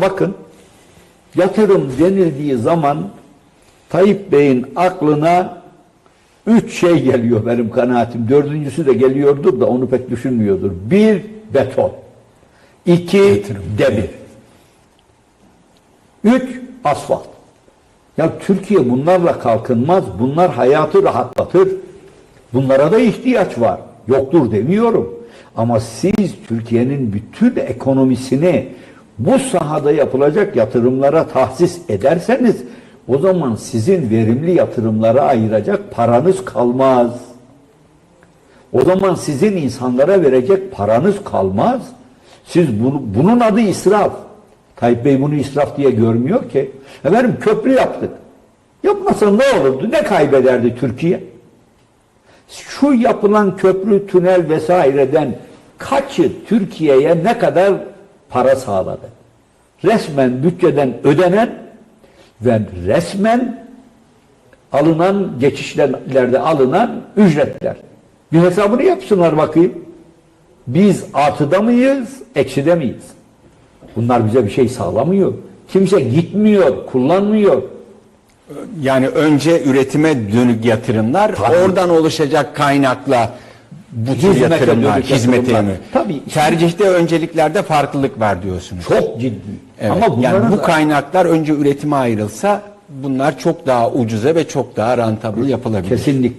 Bakın yatırım denildiği zaman Tayyip Bey'in aklına üç şey geliyor benim kanaatim. Dördüncüsü de geliyordur da onu pek düşünmüyordur. Bir, beton. İki, demir. Üç, asfalt. Ya Türkiye bunlarla kalkınmaz. Bunlar hayatı rahatlatır. Bunlara da ihtiyaç var. Yoktur demiyorum. Ama siz Türkiye'nin bütün ekonomisini bu sahada yapılacak yatırımlara tahsis ederseniz o zaman sizin verimli yatırımlara ayıracak paranız kalmaz. O zaman sizin insanlara verecek paranız kalmaz. Siz bunu, bunun adı israf. Tayyip Bey bunu israf diye görmüyor ki. Efendim köprü yaptık. Yapmasa ne olurdu? Ne kaybederdi Türkiye? Şu yapılan köprü, tünel vesaireden kaçı Türkiye'ye ne kadar para sağladı? Resmen bütçeden ödenen ve resmen alınan geçişlerde alınan ücretler. Bir hesabını yapsınlar bakayım. Biz artıda mıyız, ekside miyiz? Bunlar bize bir şey sağlamıyor. Kimse gitmiyor, kullanmıyor. Yani önce üretime dönük yatırımlar, Tabii. oradan oluşacak kaynakla bu tür Hizmete yatırımlar, dönük hizmete yatırımlar. Tabii. Tercihte önceliklerde farklılık var diyorsunuz. Çok ciddi. Evet. Ama yani bu da- kaynaklar önce üretime ayrılsa bunlar çok daha ucuza ve çok daha rentable yapılabilir. Kesinlikle.